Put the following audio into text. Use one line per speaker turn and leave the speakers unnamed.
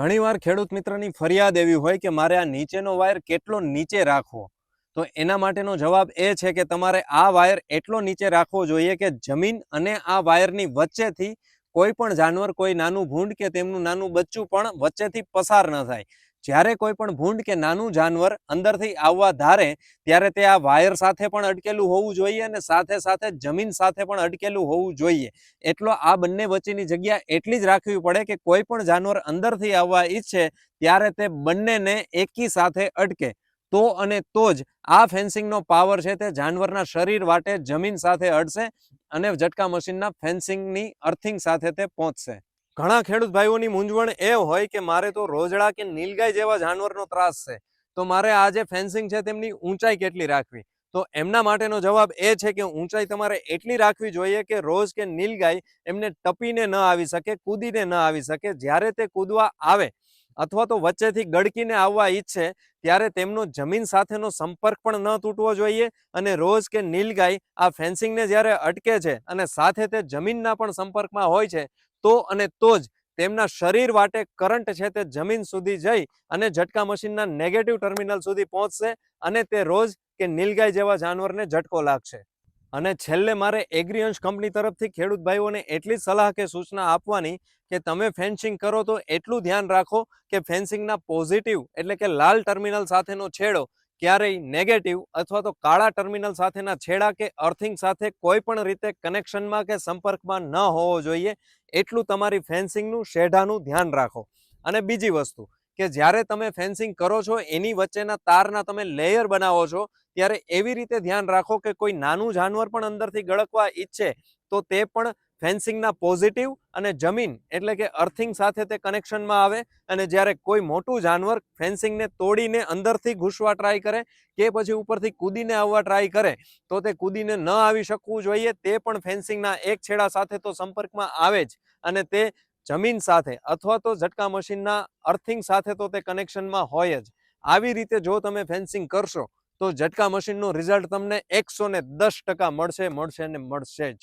ઘણીવાર ખેડૂત મિત્રની ફરિયાદ એવી હોય કે મારે આ નીચેનો વાયર કેટલો નીચે રાખવો? તો એના માટેનો જવાબ એ છે કે તમારે આ વાયર એટલો નીચે રાખવો જોઈએ કે જમીન અને આ વાયરની વચ્ચેથી કોઈ પણ જાનવર, કોઈ નાનું ભૂંડ કે તેમનું નાનું બચ્ચું પણ વચ્ચેથી પસાર ન થાય. જ્યારે કોઈ પણ ભૂંડ કે નાનું જાનવર અંદરથી આવવા ધારે, ત્યારે તે આ વાયર સાથે પણ અટકેલું હોવું જોઈએ અને સાથે સાથે જમીન સાથે પણ અટકેલું હોવું જોઈએ. એટલો આ બંને વચ્ચેની જગ્યા એટલી જ રાખવી પડે કે કોઈ પણ જાનવર અંદરથી આવવા ઈચ્છે, ત્યારે તે બંનેને એકી સાથે અટકે. તો અને તો જ આ ફેન્સિંગનો પાવર છે તે જાનવરના શરીર વાટે જમીન સાથે અડશે અને ઝટકા મશીનના ફેન્સિંગની અર્થિંગ સાથે તે પહોંચશે. ઘણા ખેડૂત ભાઈઓની મૂંઝવણ એ હોય કે મારે તો રોજડા કે નીલગાય જેવા જાનવરનો ત્રાસ છે. તો મારે આ જે ફેન્સિંગ છે તેમની ઊંચાઈ કેટલી રાખવી? તો એમના માટેનો જવાબ એ છે કે ઊંચાઈ તમારે એટલી રાખવી જોઈએ કે રોજ કે નીલગાય એમને ટપીને ન આવી શકે, કૂદીને ન આવી શકે. જ્યારે તે કૂદવા આવે અથવા તો વચ્ચેથી ગડકીને આવવા ઈચ્છે, ત્યારે તેમનો જમીન સાથેનો સંપર્ક પણ ન તૂટવો જોઈએ અને રોજ કે નીલગાય આ ફેન્સિંગને જ્યારે અટકે છે અને સાથે તે જમીનના પણ સંપર્કમાં હોય છે તો અને તો જ તેમના શરીર વાટે કરંટ છે તે જમીન સુધી જઈ અને ઝટકા મશીનના નેગેટિવ ટર્મિનલ સુધી પહોંચશે અને તે રોજ કે નીલગાય જેવા જાનવરને ઝટકો લાગશે. અને છેલ્લે મારે એગ્રીઅંશ કંપની તરફથી ખેડૂત ભાઈઓને એટલી જ સલાહ કે સૂચના આપવાની કે તમે ફેન્સિંગ કરો તો એટલું ધ્યાન રાખો કે ફેન્સિંગના પોઝિટિવ એટલે કે લાલ ટર્મિનલ સાથેનો છેડો ક્યારેય નેગેટિવ અથવા તો કાળા ટર્મિનલ સાથેના છેડા કે અર્થિંગ સાથે કોઈ પણ રીતે કનેક્શનમાં કે સંપર્કમાં ન હોવો જોઈએ, એટલું તમારી ફેન્સિંગનું શેઢાનું ધ્યાન રાખો. અને બીજી વસ્તુ, કે જ્યારે તમે ફેન્સિંગ કરો છો, એની વચ્ચેના તારના તમે લેયર બનાવો છો, ત્યારે એવી રીતે ધ્યાન રાખો કે કોઈ નાનું જાનવર પણ અંદરથી ગળકવા ઈચ્છે, તો તે પણ ફેન્સિંગના પોઝિટિવ અને જમીન એટલે કે અર્થિંગ સાથે તે કનેક્શનમાં આવે અને જ્યારે કોઈ મોટું જાનવર ફેન્સિંગને તોડીને અંદરથી ઘૂસવા ટ્રાય કરે કે પછી ઉપરથી કૂદીને આવવા ટ્રાય કરે, તો તે કૂદીને ન આવી શકવું જોઈએ, તે પણ ફેન્સિંગના એક છેડા સાથે તો સંપર્કમાં આવે જ અને તે જમીન સાથે અથવા તો ઝટકા મશીનના અર્થિંગ સાથે તો તે કનેક્શનમાં હોય જ. આવી રીતે જો તમે ફેન્સિંગ કરશો, તો ઝટકા મશીનનું રિઝલ્ટ તમને એકસો ને દસ ટકા મળશે મળશે ને મળશે જ.